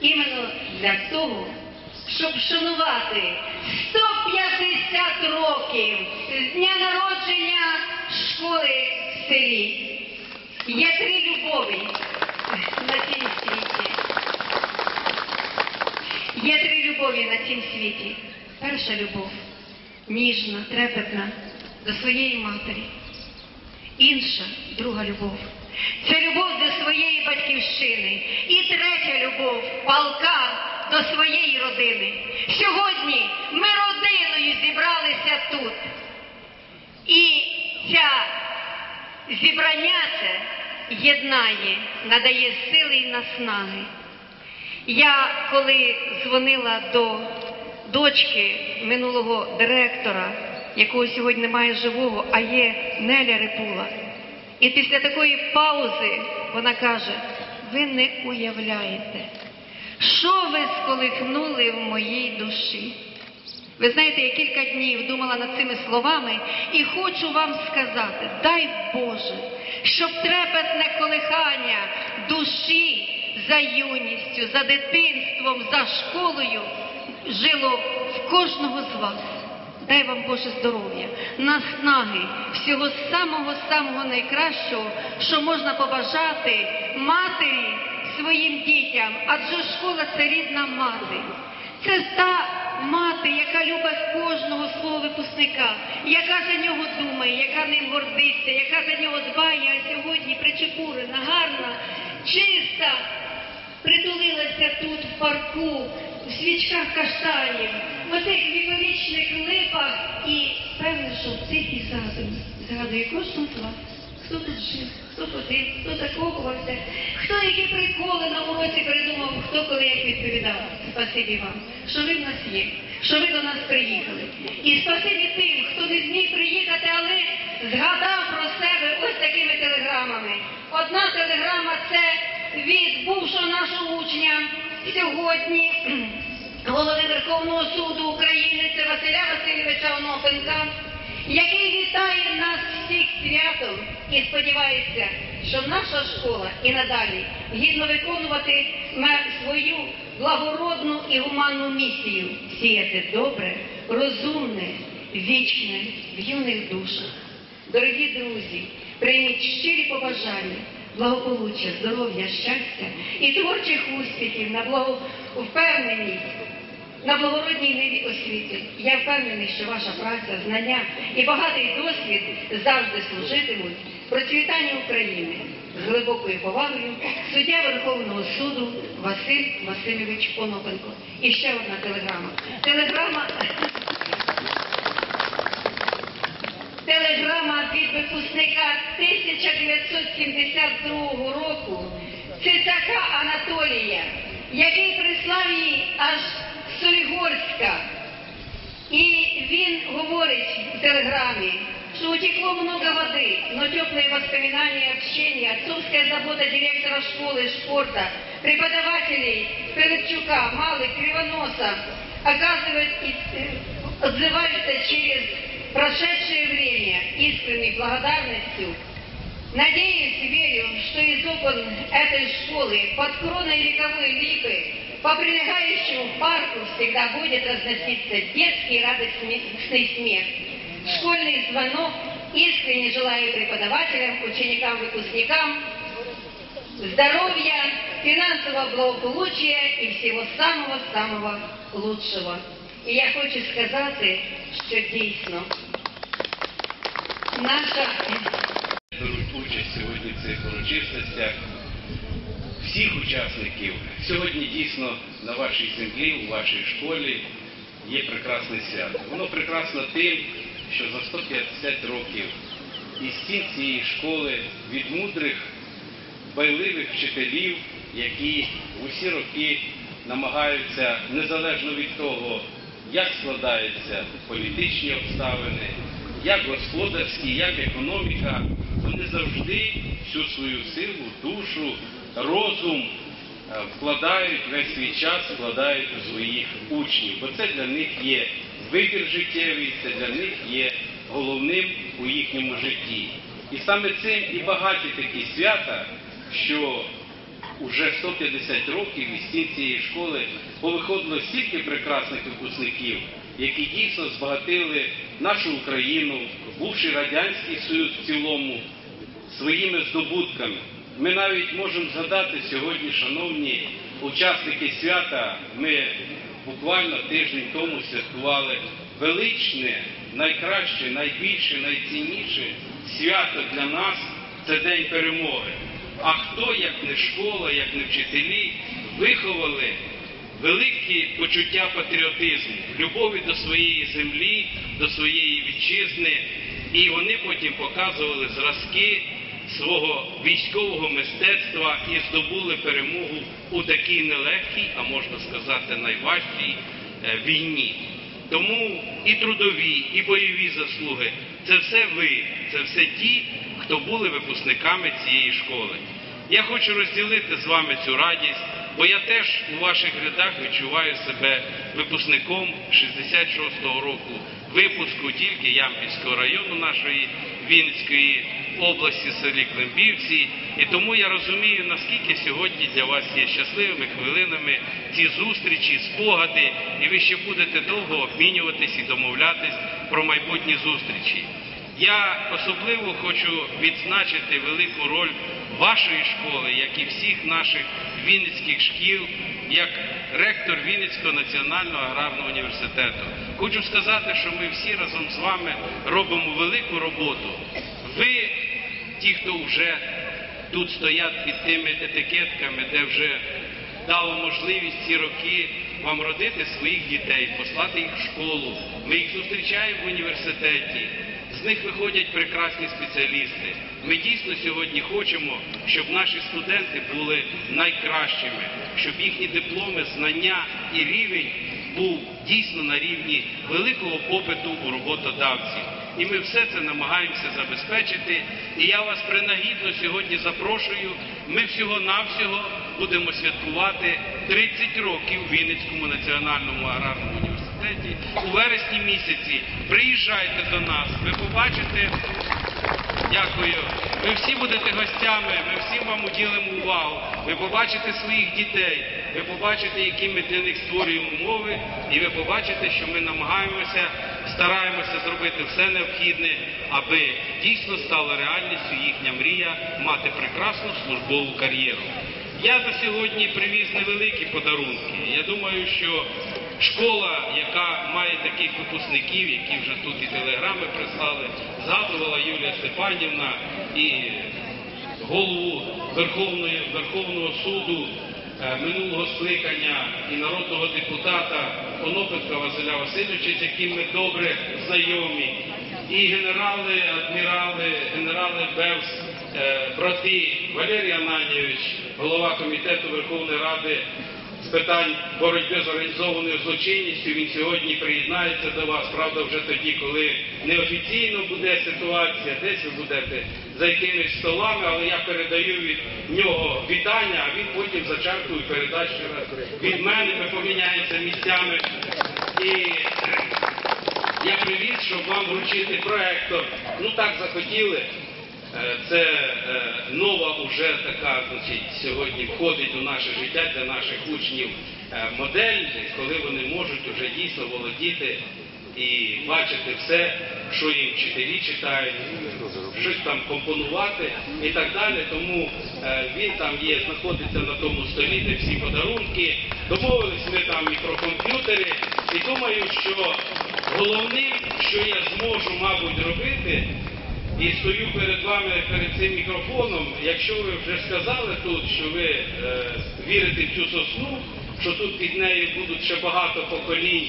Іменно для того, щоб шанувати 150 років з дня народження школи селі. Є три любові на цім світі. Є три любові на цім світі. Перша любов ніжна, трепетна до своєї матері. Інша, друга любов. Це любов до своєї батьківщини. І третя любов, палка до своєї родини. Сьогодні ми родиною зібралися тут. І ця зібрання це єднає, надає сили і наснаги. Я коли дзвонила до дочки минулого директора, якого сьогодні немає живого, а є Неля Рипула. І після такої паузи вона каже: ви не уявляєте, що ви сколихнули в моїй душі. Ви знаєте, я кілька днів думала над цими словами і хочу вам сказати: дай Боже, щоб трепетне колихання душі за юністю, за дитинством, за школою жило в кожного з вас. Дай вам Боже здоров'я, наснаги, всього самого-самого найкращого, що можна побажати матері своїм дітям, адже школа це рідна мати. Це та мати, яка любить кожного свого випускника, яка за нього думає, яка ним гордиться, яка за нього дбає, а сьогодні причепурена, гарна, чиста, притулилася тут в парку, в свічках каштанів, в оцих віковічних липах і певно, що в цих і згадує кожного з вас. Хто тут жив, хто ходив, хто закохувався, хто які приколи на уроці придумав, хто коли як відповідав. Спасибі вам, що ви в нас є, що ви до нас приїхали. І спасибі тим, хто не зміг приїхати, але згадав про себе ось такими телеграмами. Одна телеграма це від бувшого нашого учня сьогодні. Голови Верховного суду України це Василя Васильовича Онопенка, який вітає нас святом і сподівається, що наша школа і надалі гідно виконувати свою благородну і гуманну місію сіяти добре, розумне, вічне в юних душах. Дорогі друзі, прийміть щирі побажання, благополуччя, здоров'я, щастя і творчих успіхів на благовпевненість на благородній ниві освіти. Я впевнений, що ваша праця, знання і багатий досвід завжди служитимуть процвітанню України з глибокою повагою суддя Верховного суду Василь Васильович Онопенко. І ще одна телеграма. Телеграма. Телеграма від випускника 1972 року Цицака Анатолія, який прислав її аж телеграмі, что утекло много воды, но теплые воспоминания и общение, отцовская забота директора школы спорта, преподавателей Пилипчука, Малых, Кривоноса оказывают э, отзываются через прошедшее время искренней благодарностью. Надеюсь, верю, что из окон этой школы под кроной вековой липы по прилегающему парку всегда будет разноситься детский радостный смех. Школьный звонок искренне желаю преподавателям, ученикам, выпускникам здоровья, финансового благополучия и всего самого-самого лучшего. І я хочу сказати, що дійсно наша беруть участь сьогодні в цих урочистостях, всіх учасників. Сьогодні дійсно на вашій землі, у вашій школі є прекрасне свято. Воно прекрасно тим, що за 150 років із стін цієї школи від мудрих, байливих вчителів, які в усі роки намагаються незалежно від того, як складаються політичні обставини, як господарські, як економіка, вони завжди всю свою силу, душу, розум е, вкладають весь свій час, вкладають у своїх учнів, бо це для них є вибір життєвий, це для них є головним у їхньому житті. І саме цим і багаті такі свята, що уже 150 років із стін цієї школи повиходило стільки прекрасних випускників, які дійсно збагатили нашу Україну, бувши Радянський Союз в цілому, своїми здобутками. Ми навіть можемо згадати сьогодні, шановні учасники свята, ми буквально тиждень тому святкували величне, найкраще, найбільше, найцінніше свято для нас це День перемоги. А хто, як не школа, як не вчителі, виховали великі почуття патріотизму, любові до своєї землі, до своєї вітчизни, і вони потім показували зразки свого військового мистецтва і здобули перемогу у такій нелегкій, а можна сказати, найважчій е, війні. Тому і трудові, і бойові заслуги це все ви, це все ті, хто були випускниками цієї школи. Я хочу розділити з вами цю радість, бо я теж у ваших рядах відчуваю себе випускником 66-го року випуску тільки Ямпільського району нашої Вінницької області, селі Климбівці. І тому я розумію, наскільки сьогодні для вас є щасливими хвилинами ці зустрічі, спогади, і ви ще будете довго обмінюватись і домовлятись про майбутні зустрічі. Я особливо хочу відзначити велику роль вашої школи, як і всіх наших вінницьких шкіл, як ректор Вінницького національного аграрного університету. Хочу сказати, що ми всі разом з вами робимо велику роботу. Ви, ті, хто вже тут стоять під тими етикетками, де вже дало можливість ці роки вам родити своїх дітей, послати їх в школу. Ми їх зустрічаємо в університеті. З них виходять прекрасні спеціалісти. Ми дійсно сьогодні хочемо, щоб наші студенти були найкращими, щоб їхні дипломи, знання і рівень був дійсно на рівні великого попиту у роботодавців. І ми все це намагаємося забезпечити. І я вас принагідно сьогодні запрошую. Ми всього-навсього будемо святкувати 30 років Вінницькому національному аграрному університеті у вересні місяці. Приїжджайте до нас, ви побачите. Дякую. Ви всі будете гостями, ми всім вам уділимо увагу. Ви побачите своїх дітей, ви побачите, які ми для них створюємо умови, і ви побачите, що ми намагаємося, стараємося зробити все необхідне, аби дійсно стала реальністю їхня мрія мати прекрасну службову кар'єру. Я за сьогодні привіз невеликі подарунки. Я думаю, що школа, яка має таких випускників, які вже тут і телеграми прислали, згадувала Юлія Степанівна і голову Верховної, Верховного суду е, минулого скликання і народного депутата Онопенка Василя Васильовича, з яким ми добре знайомі, і генерали, адмірали, генерали Бевс, е, брати Валерій Ананійович, голова комітету Верховної Ради з питань боротьби з організованою злочинністю. Він сьогодні приєднається до вас. Правда, вже тоді, коли неофіційно буде ситуація, десь ви будете за якимись столами, але я передаю від нього вітання, а він потім зачерпує передасть ще раз від мене. Ми поміняємося місцями. І я привіз, щоб вам вручити проектор. Ну так захотіли. Е, Це е, нова уже така, значить, сьогодні входить у наше життя для наших учнів е, модель, коли вони можуть уже дійсно володіти і бачити все, що їм вчителі читають, щось там компонувати і так далі. Тому він там є, знаходиться на тому столі, де всі подарунки. Домовились ми там і про комп'ютери, і думаю, що головним, що я зможу, мабуть, робити. І стою перед вами перед цим мікрофоном. Якщо ви вже сказали тут, що ви е, вірите в цю сосну, що тут під нею будуть ще багато поколінь